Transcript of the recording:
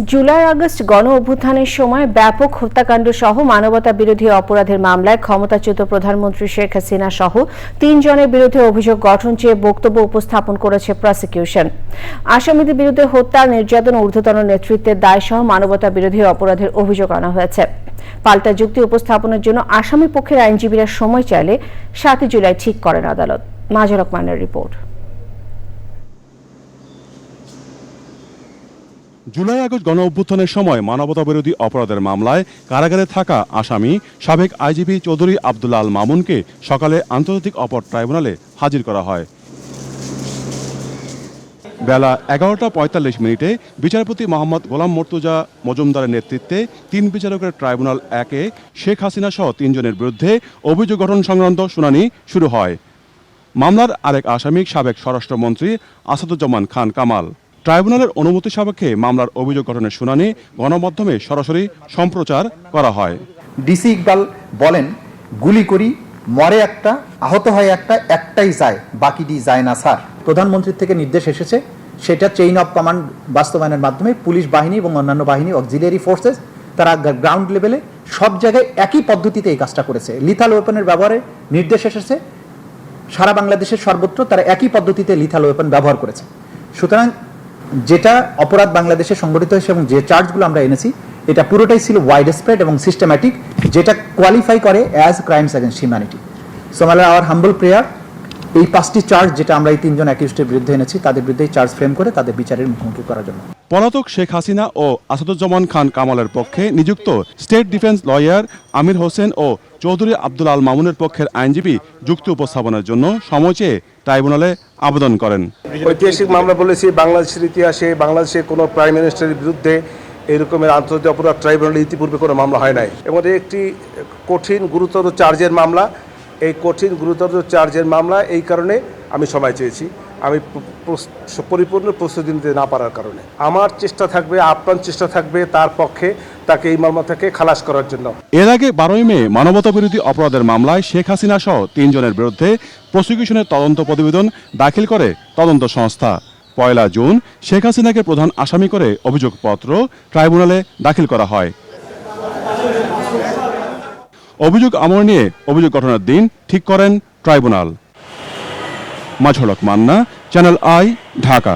July August গণ অভ্যুত্থানের সময় ব্যাপক হত্যাকাণ্ড সহ মানবতা বিরোধী অপরাধের মামলায় ক্ষমতাচ্যুত প্রধানমন্ত্রী শেখ হাসিনা সহ তিনজনের বিরুদ্ধে অভিযোগ গঠন চেয়ে বক্তব্য উপস্থাপন করেছে প্রসিকিউশন। আসামিদের বিরুদ্ধে হত্যা, নির্যাতন, ঊর্ধ্বতন নেতৃত্বের দায় সহ মানবতা বিরোধী অপরাধের অভিযোগ আনা হয়েছে। পাল্টা যুক্তি উপস্থাপনের জন্য আসামি পক্ষের আইনজীবীরা সময় চাইলে সাতই জুলাই ঠিক করেন আদালত। মাজরক মানের রিপোর্ট। জুলাই আগস্ট গণ অভ্যুত্থানের সময় মানবতা বিরোধী অপরাধের মামলায় কারাগারে থাকা আসামি সাবেক আইজিপি চৌধুরী আবদুল্লাহ আল মামুনকে সকালে আন্তর্জাতিক অপরাধ ট্রাইব্যুনালে হাজির করা হয়। বেলা এগারোটা পঁয়তাল্লিশ মিনিটে বিচারপতি মোহাম্মদ গোলাম মর্তুজা মজুমদারের নেতৃত্বে তিন বিচারকের ট্রাইব্যুনাল একে শেখ হাসিনা সহ তিনজনের বিরুদ্ধে অভিযোগ গঠন সংক্রান্ত শুনানি শুরু হয়। মামলার আরেক আসামি সাবেক স্বরাষ্ট্রমন্ত্রী আসাদুজ্জামান খান কামাল। ট্রাইব্যুনালের অনুমতি সাপেক্ষে মামলার অভিযোগ গঠনের শুনানি গণমাধ্যমে সরাসরি সম্প্রচার করা হয়। ডিসি ইকবাল বলেন, গুলি করি, মরে একটা, আহত হয় একটা, একটাই যায়, বাকিটি যায় না, স্যার। প্রধানমন্ত্রীর থেকে নির্দেশ এসেছে, সেটা চেইন অফ কমান্ড বাস্তবায়নের মাধ্যমে পুলিশ বাহিনী এবং অন্যান্য বাহিনী অক্সিলিয়ারি ফোর্সেস তারা গ্রাউন্ড লেভেলে সব জায়গায় একই পদ্ধতিতে এই কাজটা করেছে। লিথাল ওয়েপনের ব্যবহারে নির্দেশ এসেছে, সারা বাংলাদেশের সর্বত্র তারা একই পদ্ধতিতে লিথাল ওয়েপন ব্যবহার করেছে। সুতরাং যেটা অপরাধ বাংলাদেশে সংগঠিত হয়েছে এবং যে চার্জগুলো আমরা এনেছি, এটা পুরোটাই ছিল ওয়াইড স্প্রেড এবং সিস্টেম্যাটিক যেটা কোয়ালিফাই করে as crimes against humanity so মানে আওয়ার হাম্বল প্রেয়ার এই পাঁচটি চার্জ যেটা আমরা এই তিনজন অ্যাকিউস্টের বিরুদ্ধে এনেছি, তাদের বিরুদ্ধে চার্জ ফ্রেম করে তাদের বিচারের মুখোমুখি করার জন্য। পলাতক শেখ হাসিনা ও আসাদুজ্জামান খান কামালের পক্ষে নিযুক্ত state defence lawyer Amir Hossain ও চৌধুরী আব্দুল আল মামুনের পক্ষের আইনজীবী যুক্তি উপস্থাপনের জন্য সময় চেয়ে ট্রাইব্যুনালে আবেদন করেন। ঐতিহাসিক মামলা বলেছি, বাংলাদেশের ইতিহাসে বাংলাদেশের কোনো প্রাইম মিনিস্টারের বিরুদ্ধে এরকমের আন্তর্জাতিক অপরাধ ট্রাইব্যুনালে ইতিপূর্বে কোনো মামলা হয় নাই। এবং একটি কঠিন, গুরুতর চার্জের মামলা। এই কঠিন, গুরুতর চার্জের মামলা, এই কারণে আমি সময় চেয়েছি। আমি পরিপূর্ণ প্রস্তুতি নিতে না পারার কারণে। আমার চেষ্টা থাকবে, আপ্রাণ চেষ্টা থাকবে তার পক্ষে তাকে এই মামলা থেকে খালাস করার জন্য। এর আগে বারোই মে মানবতা বিরোধী অপরাধের মামলায় শেখ হাসিনা সহ তিনজনের বিরুদ্ধে প্রসিকিউশনের তদন্ত প্রতিবেদন দাখিল করে তদন্ত সংস্থা। পয়লা জুন শেখ হাসিনাকে প্রধান আসামি করে অভিযোগপত্র ট্রাইব্যুনালে দাখিল করা হয়। অভিযোগ আমল নিয়ে অভিযোগ গঠনের দিন ঠিক করেন ট্রাইব্যুনাল। মাঝলক মান্না চ্যানেল আই ঢাকা